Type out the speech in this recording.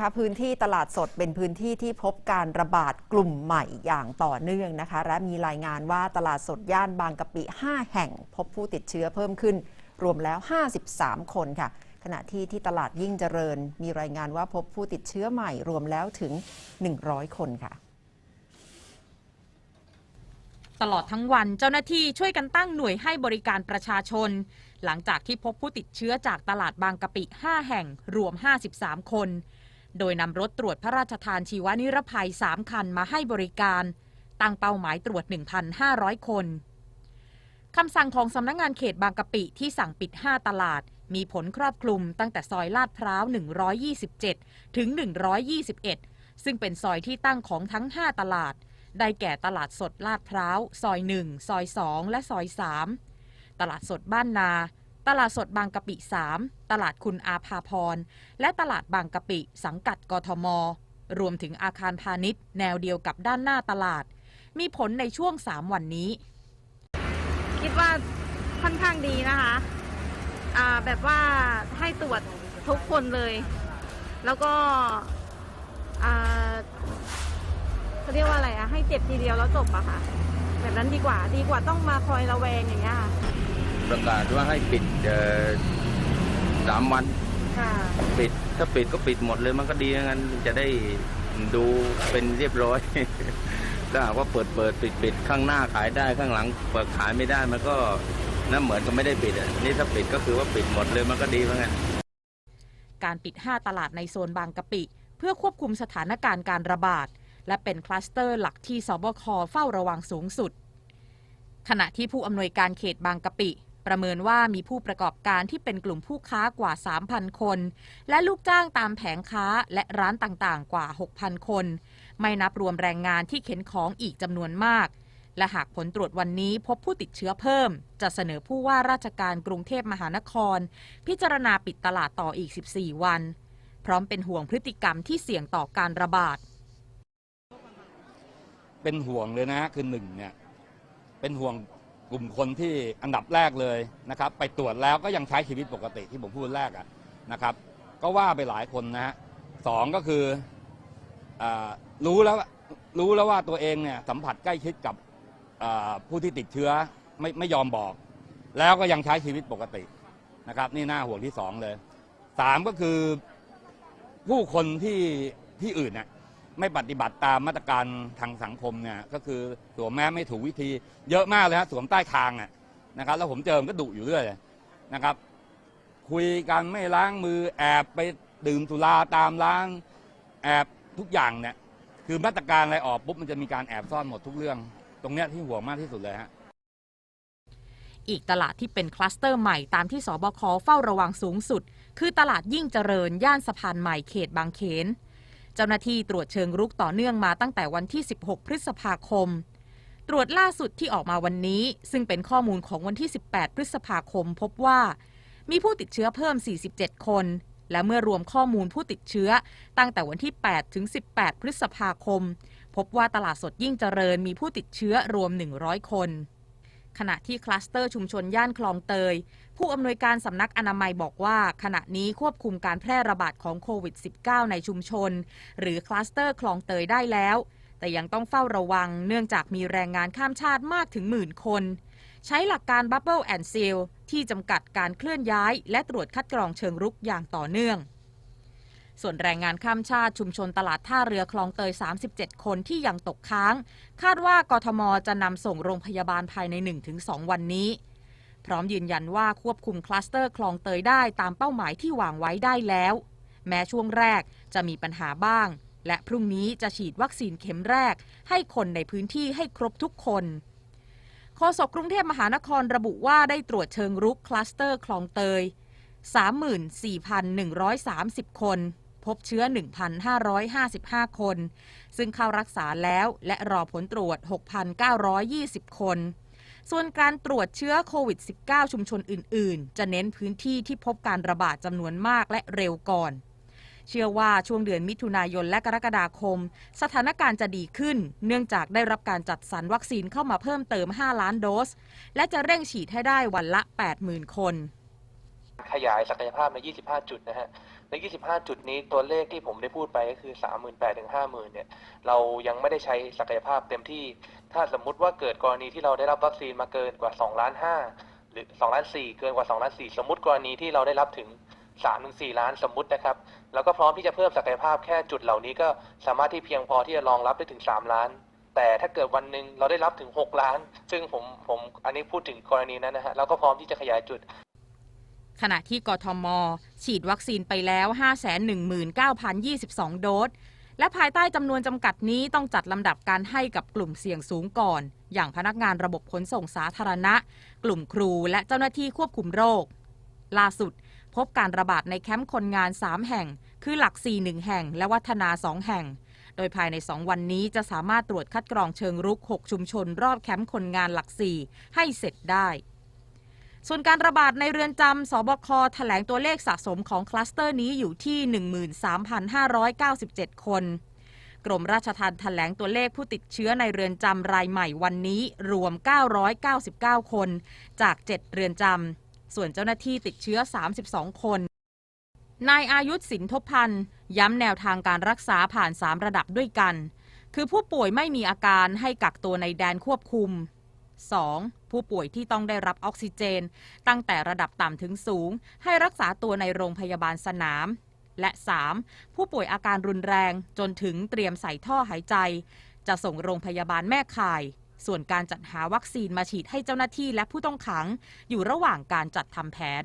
คะพื้นที่ตลาดสดเป็นพื้นที่ที่พบการระบาดกลุ่มใหม่อย่างต่อเนื่องนะคะ และมีรายงานว่าตลาดสดย่านบางกะปิ 5 แห่ง พบผู้ติดเชื้อเพิ่มขึ้น รวมแล้ว 53 คนค่ะ ขณะที่ที่ตลาดยิ่งเจริญ มีรายงานว่าพบผู้ติดเชื้อใหม่รวมแล้วถึง 100 คนค่ะตลอดทั้งวันเจ้าหน้าที่ช่วยกันตั้งหน่วยให้บริการประชาชน หลังจากที่พบผู้ติดเชื้อจากตลาดบางกะปิ 5 แห่งรวม 53 คน โดยนำรถตรวจพระราชทานชีวนิรภัย 3 คันมาให้บริการ ตั้งเป้าหมายตรวจ 1,500 คน คำสั่งของสำนักงงานเขตบางกะปิที่สั่งปิด 5 ตลาด มีผลครอบคลุมตั้งแต่ซอยลาดพร้าว 127 ถึง 121 ซึ่งเป็นซอยที่ตั้งของทั้ง 5 ตลาด ได้แก่ตลาดสดลาดพร้าว ซอย 1 ซอย 2 และซอย 3 ตลาดสดบ้านนา ตลาดสดบางกะปิ 3 ตลาดคุณอาภาพร และตลาดบางกะปิ สังกัดกทม รวมถึงอาคารพาณิชย์ แนวเดียวกับด้านหน้าตลาด มีผลในช่วง 3 วันนี้ คิดว่าค่อนข้างดีนะคะอ่าแบบว่าให้ตรวจทุกคนเลย แล้วก็เขาเรียกว่าอะไรอะให้เจ็บทีเดียวแล้วจบอะค่ะ แบบนั้นดีกว่าดีกว่าต้องมาคอยระแวงอย่างเงี้ยค่ะ ประกาศว่าให้ปิดเอ่อสามวันค่ะปิดถ้าปิดก็ปิดหมดเลยมันก็ดีงั้นจะได้ดูเป็นเรียบร้อยถ้าหากว่าเปิดเปิดปิดปิดข้างหน้าขายได้ข้างหลังเปิดขายไม่ได้มันก็นั่นเหมือนกับไม่ได้ปิดอะนี่ถ้าปิดก็คือว่าปิดหมดเลยมันก็ดีเหมือนกันการปิด 5 ตลาดในโซนบางกะปิ เพื่อควบคุมสถานการณ์การระบาด และเป็นคลัสเตอร์หลักที่สบคเฝ้าระวังสูงสุด ขณะที่ผู้อำนวยการเขตบางกะปิ ประเมินว่ามีผู้ประกอบการที่เป็นกลุ่มผู้ค้ากว่า 3,000 คน และลูกจ้างตามแผงค้าและร้านต่างๆ กว่า 6,000 คน ไม่นับรวมแรงงานที่เข็นของอีกจำนวนมาก และหากผลตรวจวันนี้พบผู้ติดเชื้อเพิ่ม จะเสนอผู้ว่าราชการกรุงเทพมหานคร พิจารณาปิดตลาดต่ออีก 14 วัน พร้อมเป็นห่วงพฤติกรรมที่เสี่ยงต่อการระบาด เป็นห่วงเลยนะคือหนึ่งเนี่ยเป็นห่วง กลุ่มคนที่อันดับแรกเลยนะครับ ไปตรวจแล้วก็ยังใช้ชีวิตปกติที่ผมพูดแรกอะนะครับ ก็ว่าไปหลายคนนะฮะสองก็คืออรู้แล้วรู้แล้วว่าตัวเองเนี่ยสัมผัสใกล้ชิดกับผู้ที่ติดเชื้อไม่ไม่ยอมบอก แล้วก็ยังใช้ชีวิตปกตินะครับ นี่หน้าห่วงที่สองเลยสามก็คือผู้คนที่ที่อื่นน่ะ ไม่ปฏิบัติตามมาตรการทางสังคมเนี่ยก็คือสวมแมสไม่ถูกวิธี เยอะมากเลยฮะสวมใต้คางอะนะครับ แล้วผมเจอมนก็ดุอยู่เรื่อยนะครับ คุยกันไม่ล้างมือแอบไปดื่มสุราตามร้านแอบทุกอย่างเนี่ยคือมาตรการอะไรออกปุ๊บมันจะมีการแอบซ่อนหมดทุกเรื่อง ตรงเนี้ยที่ห่วงมากที่สุดเลยฮะอีกตลาดที่เป็นคลัสเตอร์ใหม่ตามที่สบคเฝ้าระวังสูงสุด คือตลาดยิ่งเจริญย่านสะพานใหม่เขตบางเขน จ้าหน้าที่ตรวจเชิงรุกต่อเนื่องมาตั้งแต่วันที่ 16 พฤษภาคม ตรวจล่าสุดที่ออกมาวันนี้ ซึ่งเป็นข้อมูลของวันที่ 18 พฤษภาคม พบว่า มีผู้ติดเชื้อเพิ่ม 47 คน และเมื่อรวมข้อมูลผู้ติดเชื้อ ตั้งแต่วันที่ 8 ถึง 18 พฤษภาคม พบว่าตลาดสดยิ่งเจริญมีผู้ติดเชื้อรวม 100 คน ขณะที่คลัสเตอร์ชุมชนย่านคลองเตย ผู้อำนวยการสำนักอนามัยบอกว่า ขณะนี้ควบคุมการแพร่ระบาดของโควิด -19 ในชุมชน หรือคลัสเตอร์คลองเตยได้แล้ว แต่ยังต้องเฝ้าระวังเนื่องจากมีแรงงานข้ามชาติมากถึงหมื่นคน ใช้หลักการ Bubble and Seal ที่จำกัดการเคลื่อนย้าย และตรวจคัดกรองเชิงรุกอย่างต่อเนื่อง ส่วนแรงงานข้ามชาติชุมชนตลาดท่าเรือคลองเตย 37 คนที่ยังตกค้าง คาดว่ากทมจะนำส่งโรงพยาบาลภายใน 1-2 วันนี้ พร้อมยืนยันว่าควบคุมคลัสเตอร์คลองเตยได้ตามเป้าหมายที่วางไว้ได้แล้ว แม้ช่วงแรกจะมีปัญหาบ้าง และพรุ่งนี้จะฉีดวัคซีนเข็มแรก ให้คนในพื้นที่ให้ครบทุกคนโฆษกกรุงเทพมหานครระบุว่าได้ตรวจเชิงรุกคลัสเตอร์คลองเตย 34,130 คนพ บเชื้อ 1,555 คน ซึ่งเข้ารักษาแล้วและรอผลตรวจ 6,920 คน ส่วนการตรวจเชื้อโควิด -19 ชุมชนอื่น ๆ จะเน้นพื้นที่ที่พบการระบาดจำนวนมากและเร็วก่อน เชื่อว่าช่วงเดือนมิถุนายนและกรกฎาคม สถานการณ์จะดีขึ้น เนื่องจากได้รับการจัดสรรวัคซีนเข้ามาเพิ่มเติม 5 ล้านโดส และจะเร่งฉีดให้ได้วันละ 80,000 คน ขยายศักยภาพใน 25 จุดนะฮะ ใน 25 จุดนี้ตัวเลขที่ผมได้พูดไปก็คือ 38,000ถึง50,000 เนี่ย เรายังไม่ได้ใช้ศักยภาพเต็มที่ ถ้าสมมุติว่าเกิดกรณีที่เราได้รับวัคซีนมาเกินกว่า2ล้าน5หรือ2ล้าน4เกินกว่า2ล้าน4สมมุติกรณีที่เราได้รับถึง3ถึง4ล้านสมมุตินะครับ แล้วก็พร้อมที่จะเพิ่มศักยภาพแค่จุดเหล่านี้ก็สามารถที่เพียงพอที่จะรองรับได้ถึง 3 ล้านแต่ถ้าเกิดวันหนึ่งเราได้รับถึง 6 ล้าน ซึ่งผมผมอันนี้พูดถึงกรณีนั้นนะฮะเราก็พร้อมที่จะขยายจุด ขณะที่กทม ฉีดวัคซีนไปแล้ว 519,022 โดส และภายใต้จำนวนจำกัดนี้ต้องจัดลำดับการให้กับกลุ่มเสี่ยงสูงก่อน อย่างพนักงานระบบขนส่งสาธารณะ กลุ่มครูและเจ้าหน้าที่ควบคุมโรค ล่าสุด พบการระบาดในแคมป์คนงาน 3 แห่ง คือหลัก4 1แห่ง และวัฒนา 2 แห่ง โดยภายใน 2 วันนี้จะสามารถตรวจคัดกรองเชิงรุก 6 ชุมชน รอบแคมป์คนงานหลัก4ให้เสร็จได้ ส่วนการระบาดในเรือนจำสบคแถลงตัวเลขสะสมของคลัสเตอร์นี้อยู่ที่ 13,597 คน กรมราชทัณฑ์แถลงตัวเลขผู้ติดเชื้อในเรือนจำรายใหม่วันนี้รวม 999 คน จาก 7 เรือนจำ ส่วนเจ้าหน้าที่ติดเชื้อ 32 คน นายอายุสินทบพันธ์ย้ำแนวทางการรักษาผ่าน 3 ระดับด้วยกัน คือผู้ป่วยไม่มีอาการให้กักตัวในแดนควบคุม 2. ผู้ป่วยที่ต้องได้รับออกซิเจน ตั้งแต่ระดับต่ำถึงสูง ให้รักษาตัวในโรงพยาบาลสนาม และ 3. ผู้ป่วยอาการรุนแรงจนถึงเตรียมใส่ท่อหายใจ จะส่งโรงพยาบาลแม่ข่าย ส่วนการจัดหาวัคซีนมาฉีดให้เจ้าหน้าที่และผู้ต้องขัง อยู่ระหว่างการจัดทำแผน